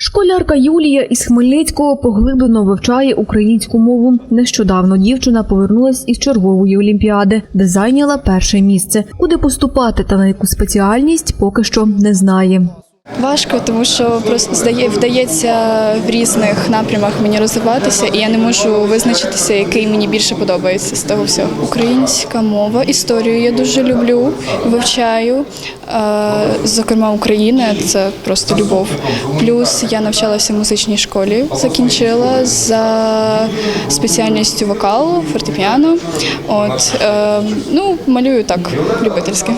Школярка Юлія із Хмельницького поглиблено вивчає українську мову. Нещодавно дівчина повернулась із чергової олімпіади, де зайняла перше місце. Куди поступати та на яку спеціальність поки що не знає. Важко, тому що просто здає, вдається в різних напрямах мені розвиватися, і я не можу визначитися, який мені більше подобається з того всього. Українська мова, історію я дуже люблю, вивчаю. Е, Зокрема, Україна це просто любов. Плюс я навчалася в музичній школі, закінчила за спеціальністю вокал, фортепіано. От е, ну малюю так любительськи.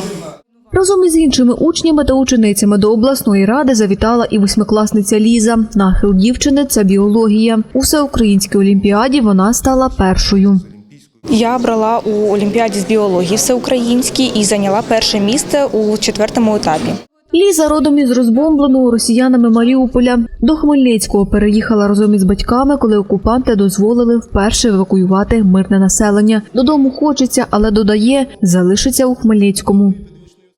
Разом із іншими учнями та ученицями до обласної ради завітала і восьмикласниця Ліза. Нахил дівчини це біологія. У всеукраїнській олімпіаді вона стала першою. Я брала у Олімпіаді з біології всеукраїнській і зайняла перше місце у четвертому етапі. Ліза родом із розбомбленого росіянами Маріуполя. До Хмельницького переїхала разом із батьками, коли окупанти дозволили вперше евакуювати мирне населення. Додому хочеться, але додає, залишиться у Хмельницькому.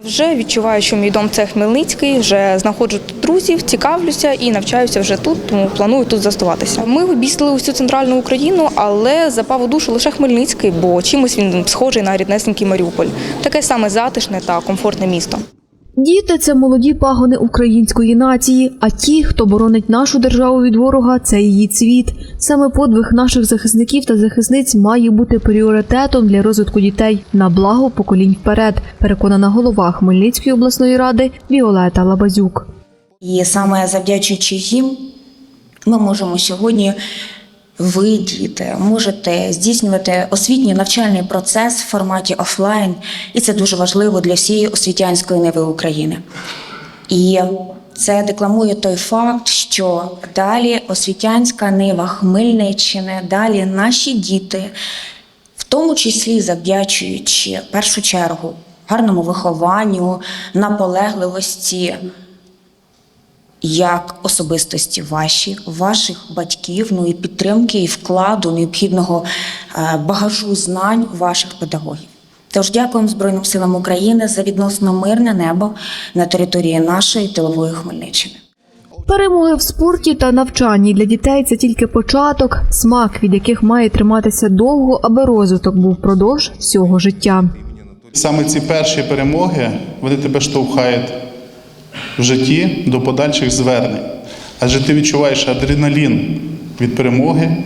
Вже відчуваю, що мій дом це Хмельницький, вже знаходжу тут друзів, цікавлюся і навчаюся вже тут, тому планую тут застуватися. Ми обістили усю центральну Україну, але запав у душу лише Хмельницький, бо чимось він схожий на ріднесенький Маріуполь. Таке саме затишне та комфортне місто. Діти це молоді пагони української нації. А ті, хто боронить нашу державу від ворога, це її цвіт. Саме подвиг наших захисників та захисниць має бути пріоритетом для розвитку дітей на благо поколінь вперед. Переконана голова Хмельницької обласної ради Віолета Лабазюк. І саме завдячуючи їм, ми можемо сьогодні. Ви, діти, можете здійснювати освітній навчальний процес в форматі офлайн, і це дуже важливо для всієї освітянської ниви України. І це декламує той факт, що далі освітянська нива Хмельниччини, далі наші діти, в тому числі завдячуючи в першу чергу гарному вихованню, наполегливості як особистості ваші, ваших батьків, ну і підтримки і вкладу необхідного е, багажу знань ваших педагогів. Тож дякуємо Збройним силам України за відносно мирне небо на території нашої тилової Хмельниччини. Перемоги в спорті та навчанні для дітей це тільки початок, смак, від яких має триматися довго, аби розвиток був впродовж всього життя. Саме ці перші перемоги вони тебе штовхають в житті до подальших звернень. Адже ти відчуваєш адреналін від перемоги,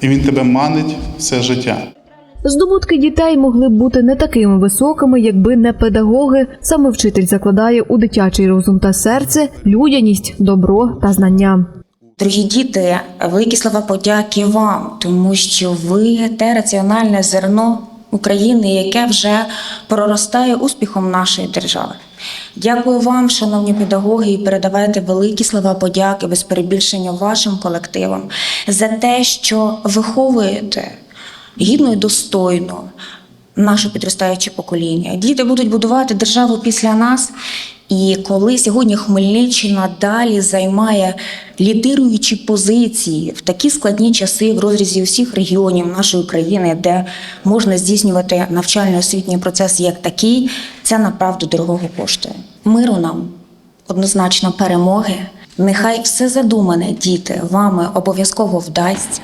і він тебе манить все життя. Здобутки дітей могли б бути не такими високими, якби не педагоги. Саме вчитель закладає у дитячий розум та серце людяність, добро та знання. Дорогі діти, великі слова подяки вам, тому що ви те раціональне зерно України, яке вже проростає успіхом нашої держави. Дякую вам, шановні педагоги, і передавайте великі слова подяки без перебільшення вашим колективам за те, що виховуєте гідно і достойно наше підростаюче покоління. Діти будуть будувати державу після нас. І коли сьогодні Хмельниччина далі займає лідируючі позиції в такі складні часи в розрізі усіх регіонів нашої країни, де можна здійснювати навчально-освітній процес як такий, це направду дорогого коштує. Миру нам однозначно перемоги. Нехай все задумане, діти, вами обов'язково вдасться.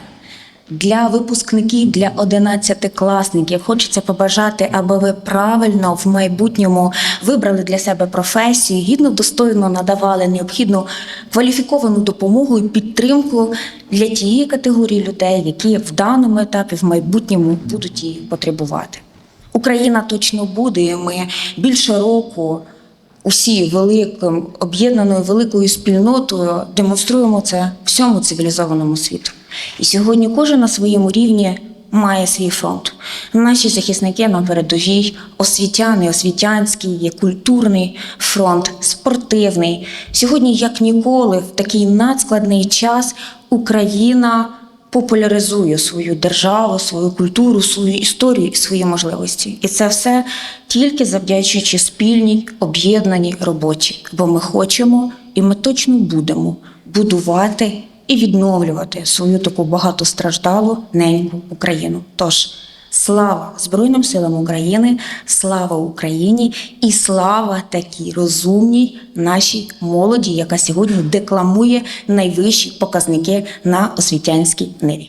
Для випускників, для одинадцятикласників хочеться побажати, аби ви правильно в майбутньому вибрали для себе професію, гідно достойно надавали необхідну кваліфіковану допомогу і підтримку для тієї категорії людей, які в даному етапі в майбутньому будуть її потребувати. Україна точно буде. і Ми більше року усі великим об'єднаною великою спільнотою демонструємо це всьому цивілізованому світу. І сьогодні кожен на своєму рівні має свій фронт. Наші захисники на передовій, освітяни, освітянський, є культурний фронт, спортивний. Сьогодні, як ніколи, в такий надскладний час Україна популяризує свою державу, свою культуру, свою історію і свої можливості. І це все тільки завдячуючи спільній об'єднаній роботі. Бо ми хочемо і ми точно будемо будувати і відновлювати свою таку багатостраждалу неньку Україну. Тож Слава Збройним силам України, слава Україні і слава такій розумній нашій молоді, яка сьогодні декламує найвищі показники на освітянській ниві.